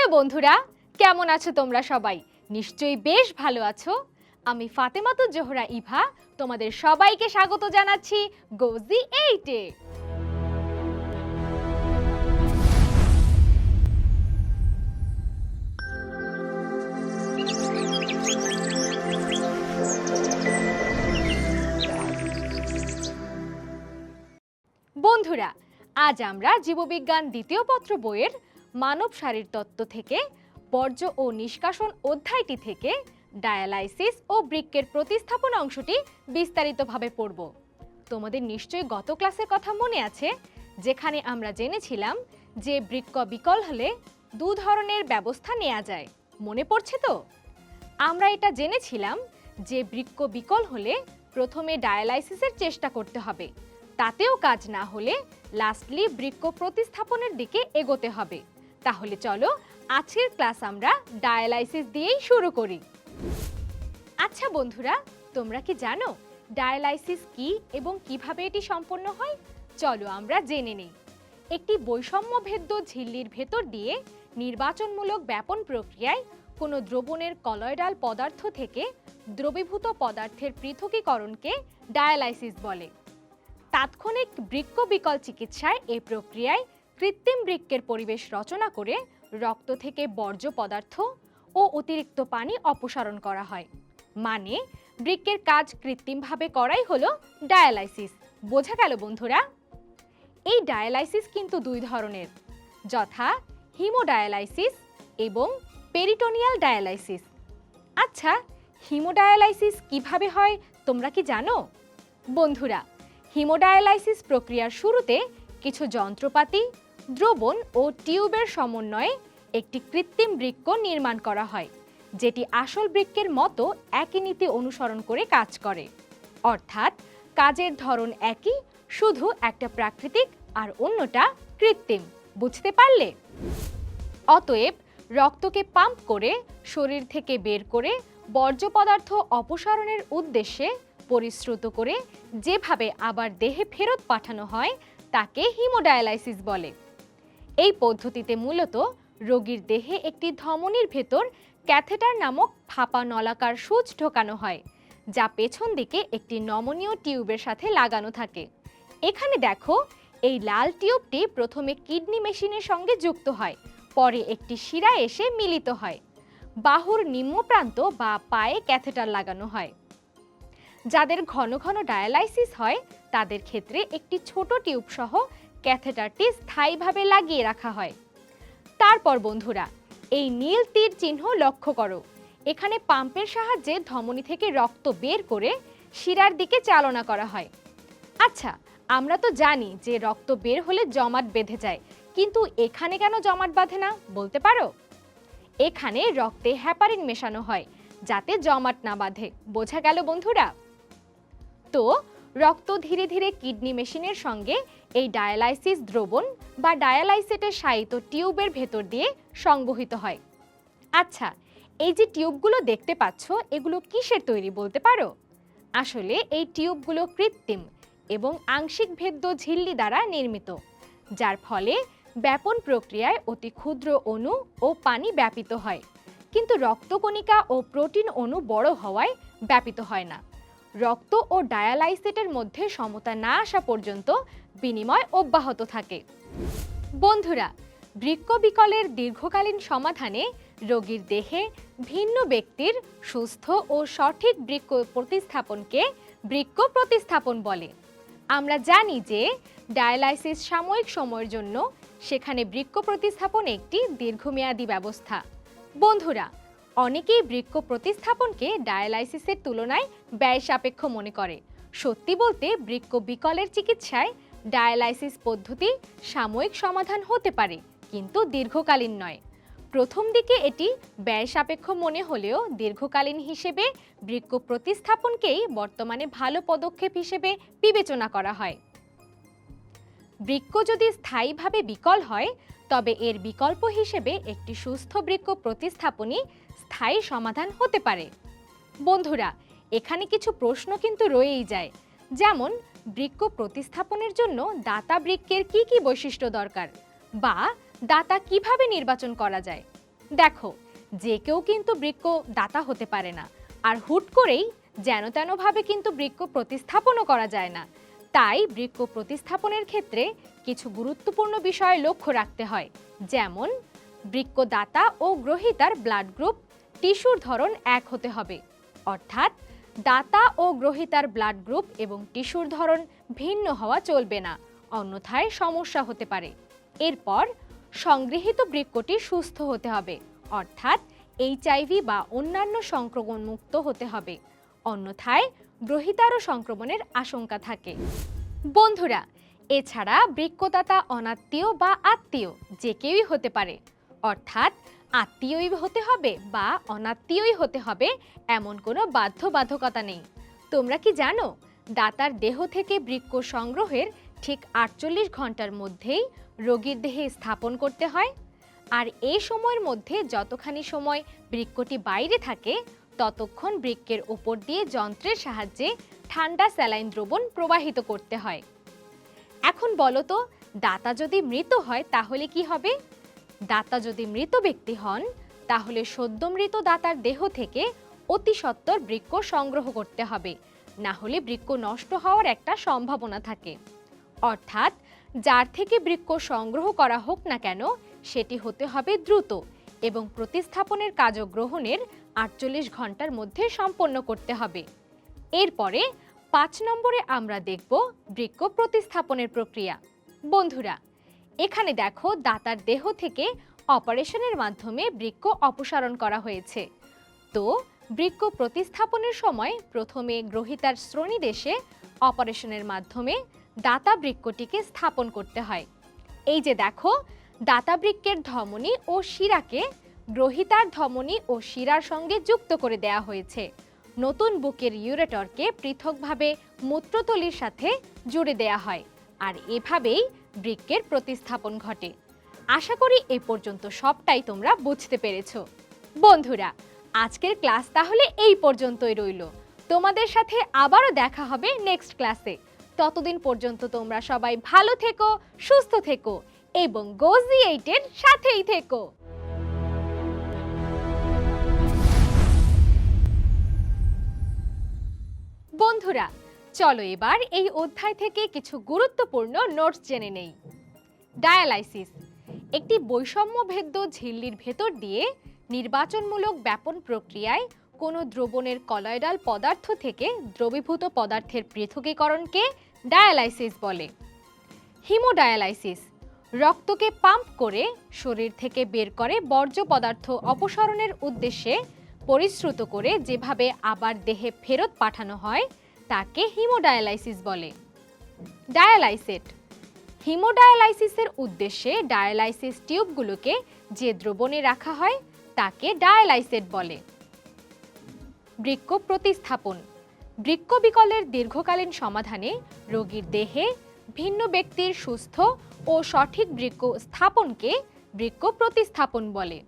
Hello বন্ধুরা, কেমন আছো তোমরা সবাই? নিশ্চয়ই বেশ ভালো আছো। আমি ফাতেমাতুজ জোহরা ইভা, তোমাদের সবাইকে স্বাগত জানাচ্ছি গোজি এইটে। বন্ধুরা, আজ আমরা জীববিজ্ঞান দ্বিতীয় পত্র বইয়ের মানব শারীরতত্ত্ব থেকে, বর্জ্য ও নিষ্কাশন অধ্যায়টি থেকে ডায়ালাইসিস ও বৃক্কের প্রতিস্থাপন অংশটি বিস্তারিতভাবে পড়ব। তোমাদের নিশ্চয়ই গত ক্লাসের কথা মনে আছে, যেখানে আমরা জেনেছিলাম যে বৃক্ক বিকল হলে দু ধরনের ব্যবস্থা নেওয়া যায়। মনে পড়ছে তো? আমরা এটা জেনেছিলাম যে বৃক্ক বিকল হলে প্রথমে ডায়ালাইসিসের চেষ্টা করতে হবে। তাতেও কাজ না হলে লাস্টলি বৃক্ক প্রতিস্থাপনের দিকে এগোতে হবে। তাহলে চলো আজকের ক্লাস আমরা ডায়ালাইসিস দিয়েই শুরু করি। আচ্ছা বন্ধুরা, তোমরা কি জানো ডায়ালাইসিস কি এবং কীভাবে এটি সম্পন্ন হয়? চলো আমরা জেনে নিই। একটি বৈষম্য ভেদ্য ঝিল্লির ভেতর দিয়ে নির্বাচনমূলক ব্যাপন প্রক্রিয়ায় কোনো দ্রবণের কলয়েডাল পদার্থ থেকে দ্রবীভূত পদার্থের পৃথকীকরণকে ডায়ালাইসিস বলে। তাৎক্ষণিক বৃক্ক বিকল চিকিৎসায় এই প্রক্রিয়ায় কৃত্রিম বৃক্কের পরিবেশ রচনা করে রক্ত থেকে বর্জ্য পদার্থ ও অতিরিক্ত পানি অপসারণ করা হয়। মানে বৃক্কের কাজ কৃত্রিমভাবে করাই হলো ডায়ালাইসিস। বোঝা গেল বন্ধুরা? এই ডায়ালাইসিস কিন্তু দুই ধরনের, যথা হিমোডায়ালাইসিস এবং পেরিটোনিয়াল ডায়ালাইসিস। আচ্ছা হিমোডায়ালাইসিস কীভাবে হয় তোমরা কি জানো? বন্ধুরা, হিমোডায়ালাইসিস প্রক্রিয়ার শুরুতে কিছু যন্ত্রপাতি দ্রবণ ও টিউবের সমন্বয়ে একটি কৃত্রিম বৃক্ক নির্মাণ করা হয়, যেটি আসল বৃক্কের মতো একই নীতি অনুসরণ করে কাজ করে। অর্থাৎ, কাজের ধরন একই, শুধু একটা প্রাকৃতিক আর অন্যটা কৃত্রিম। বুঝতে পারলে? অতএব, রক্তকে পাম্প করে, শরীর থেকে বের করে, বর্জ্য পদার্থ অপসারণের উদ্দেশ্যে পরিশ্রুত করে, যেভাবে আবার দেহে ফেরত পাঠানো হয়, তাকে হিমোডায়ালাইসিস বলে। এই পদ্ধতিতে মূলত রোগীর দেহে একটি ধমনীর ভেতর ক্যাথেটার নামক ফাঁপা নলাকার সূচ ঢোকানো হয়, যা পেছন দিকে একটি নমনীয় টিউবের সাথে লাগানো থাকে। এখানে দেখো, এই লাল টিউবটি প্রথমে কিডনি মেশিনের সঙ্গে যুক্ত হয়, পরে একটি শিরা এসে মিলিত হয়। বাহুর নিম্ন প্রান্ত বা পায়ে ক্যাথেটার লাগানো হয়। যাদের ঘন ঘন ডায়ালাইসিস হয়, তাদের ক্ষেত্রে একটি ছোট টিউব সহ ক্যাথেটারটি স্থায়ীভাবে লাগিয়ে রাখা হয়। তারপর বন্ধুরা, এই নীল তীর চিহ্ন লক্ষ্য করো। এখানে পাম্পের সাহায্যে ধমনী থেকে রক্ত বের করে শিরার দিকে চালনা করা হয়। আচ্ছা আমরা তো জানি যে রক্ত বের হলে জমাট বেঁধে যায়, কিন্তু এখানে কেন জমাট বাঁধে না, বলতে পারো? এখানে রক্তে হ্যাপারিন মেশানো হয়, যাতে জমাট না বাঁধে। বোঝা গেল বন্ধুরা? তো রক্ত ধীরে ধীরে কিডনি মেশিনের সঙ্গে এই ডায়ালাইসিস দ্রবণ বা ডায়ালাইসেটের শায়িত টিউবের ভেতর দিয়ে সংবহিত হয়। আচ্ছা এই যে টিউবগুলো দেখতে পাচ্ছ, এগুলো কিসের তৈরি বলতে পারো? আসলে এই টিউবগুলো কৃত্রিম এবং আংশিক ভেদ্য ঝিল্লি দ্বারা নির্মিত, যার ফলে ব্যাপন প্রক্রিয়ায় অতি ক্ষুদ্র অণু ও পানি ব্যাপিত হয়। কিন্তু রক্তকণিকা ও প্রোটিন অণু বড় হওয়ায় ব্যাপিত হয় না। রক্ত ও ডায়ালাইসেটের মধ্যে সমতা না আসা পর্যন্ত বিনিময় অব্যাহত থাকে। বন্ধুরা, বৃক্ক বিকলের দীর্ঘকালীন সমাধানে রোগীর দেহে ভিন্ন ব্যক্তির সুস্থ ও সঠিক বৃক্ক প্রতিস্থাপনকে বৃক্ক প্রতিস্থাপন বলে। আমরা জানি যে ডায়ালাইসিস সাময়িক সময়ের জন্য সেখানে বৃক্ক প্রতিস্থাপন একটি দীর্ঘমেয়াদী ব্যবস্থা। বন্ধুরা অনেকেই বৃক্ক প্রতিস্থাপনকে ডায়ালাইসিসের তুলনায় ব্যয় সাপেক্ষ মনে করে। সত্যি বলতে বৃক্ক বিকলের চিকিৎসায় ডায়ালাইসিস পদ্ধতি সাময়িক সমাধান হতে পারে, কিন্তু দীর্ঘকালীন নয়। প্রথম দিকে এটি ব্যয় সাপেক্ষ মনে হলেও দীর্ঘকালীন হিসেবে বৃক্ক প্রতিস্থাপনকেই বর্তমানে ভালো পদক্ষেপ হিসেবে বিবেচনা করা হয়। বৃক্ক যদি স্থায়ীভাবে বিকল হয়, তবে এর বিকল্প হিসেবে একটি সুস্থ বৃক্ক প্রতিস্থাপনই স্থায়ী সমাধান হতে পারে। বন্ধুরা, এখানে কিছু প্রশ্ন কিন্তু রয়েই যায়। যেমন, বৃক্ষ প্রতিস্থাপনের জন্য দাতা বৃক্কের কি কি বৈশিষ্ট্য দরকার? বা, দাতা কীভাবে নির্বাচন করা যায়? দেখো, যে কেউ কিন্তু বৃক্ষ দাতা হতে পারে না, আর হুট করেই যেন তেনভাবে কিন্তু বৃক্ষ প্রতিস্থাপনও করা যায় না। তাই বৃক্ষ প্রতিস্থাপনের ক্ষেত্রে কিছু গুরুত্বপূর্ণ বিষয় লক্ষ্য রাখতে হয়। যেমন বৃক্কদাতা ও গ্রহীতার ব্লাড গ্রুপ টিস্যুর ধরন এক হতে হবে। অর্থাৎ দাতা ও গ্রহীতার ব্লাড গ্রুপ এবং টিস্যুর ধরন ভিন্ন হওয়া চলবে না, অন্যথায় সমস্যা হতে পারে। এরপর সংগৃহীত বৃক্কটি সুস্থ হতে হবে, অর্থাৎ এইচআইভি বা অন্যান্য সংক্রমণ মুক্ত হতে হবে। অন্যথায় গ্রহিতারও সংক্রমণের আশঙ্কা থাকে। বন্ধুরা, এছাড়া বৃক্কদাতা অনাত্মীয় বা আত্মীয় যে কেউই হতে পারে, অর্থাৎ আত্মীয়ই হতে হবে বা অনাত্মীয়ই হতে হবে এমন কোনো বাধ্যবাধকতা নেই। তোমরা কি জানো, দাতার দেহ থেকে বৃক্ক সংগ্রহের ঠিক আটচল্লিশ ঘণ্টার মধ্যেই রোগীর দেহে স্থাপন করতে হয়। আর এই সময়ের মধ্যে যতখানি সময় বৃক্ষটি বাইরে থাকে, ততক্ষণ বৃক্কের ওপর দিয়ে যন্ত্রের সাহায্যে ঠান্ডা স্যালাইন দ্রবণ প্রবাহিত করতে হয়। এখন বলো তো, দাতা যদি মৃত হয় তাহলে কি হবে? দাতা যদি মৃত ব্যক্তি হন, তাহলে সদ্য মৃত দাতার দেহ থেকে অতি সত্বর বৃক্ক সংগ্রহ করতে হবে। না হলে বৃক্ক নষ্ট হওয়ার একটা সম্ভাবনা থাকে। অর্থাৎ, যার থেকে বৃক্ক সংগ্রহ করা হোক না কেন, সেটি হতে হবে দ্রুত এবং প্রতিস্থাপনের কাজও গ্রহণের আটচল্লিশ ঘণ্টার মধ্যে সম্পন্ন করতে হবে। এরপরে পাঁচ নম্বরে আমরা দেখব বৃক্ষ প্রতিস্থাপনের প্রক্রিয়া। বন্ধুরা এখানে দেখো দাতার দেহ থেকে অপারেশনের মাধ্যমে বৃক্ক অপসারণ করা হয়েছে। তো বৃক্ক প্রতিস্থাপনের সময় প্রথমে গ্রহিতার শ্রোণীদেশে অপারেশনের মাধ্যমে দাতা বৃক্কটিকে স্থাপন করতে হয়। এই যে দেখো, দাতা বৃক্কের ধমনী ও শিরাকে গ্রহিতার ধমনী ও শিরার সঙ্গে যুক্ত করে দেয়া হয়েছে। নতুন বুকের ইউরেটরকে পৃথকভাবে মূত্রতলির সাথে জুড়ে দেয়া হয়। আর এভাবেই বৃক্কের প্রতিস্থাপন ঘটে। আশা করি এ পর্যন্ত সবটাই তোমরা বুঝতে পেরেছ। বন্ধুরা, আজকের ক্লাস তাহলে এই পর্যন্তই রইল। তোমাদের সাথে আবারও দেখা হবে নেক্সট ক্লাসে। ততদিন পর্যন্ত তোমরা সবাই ভালো থেকো, সুস্থ থেকো এবং গোজি এইটের সাথেই থেকো। বন্ধুরা চলো এবার এই অধ্যায় থেকে কিছু গুরুত্বপূর্ণ নোটস জেনে নেই। ডায়ালাইসিস, একটি বৈষম্যভেদ্য ঝিল্লির ভেতর দিয়ে নির্বাচনমূলক ব্যাপন প্রক্রিয়ায় কোনো দ্রবণের কলয়ডাল পদার্থ থেকে দ্রবীভূত পদার্থের পৃথকীকরণকে ডায়ালাইসিস বলে। হিমোডায়ালাইসিস, রক্তকে পাম্প করে শরীর থেকে বের করে বর্জ্য পদার্থ অপসারণের উদ্দেশ্যে পরিশ্রুত করে যেভাবে আবার দেহে ফেরত পাঠানো হয় তাকে হিমোডায়ালাইসিস বলে। ডায়ালাইসেট হিমোডায়ালাইসিসের উদ্দেশ্যে ডায়ালাইসিস টিউবগুলোকে যে দ্রবণে রাখা হয়, তাকে ডায়ালাইসেট বলে। বৃক্ক প্রতিস্থাপন। বৃক্ক বিকলের দীর্ঘকালীন সমাধানে রোগীর দেহে ভিন্ন ব্যক্তির সুস্থ ও সঠিক বৃক্ক স্থাপনকে বৃক্ক প্রতিস্থাপন বলে।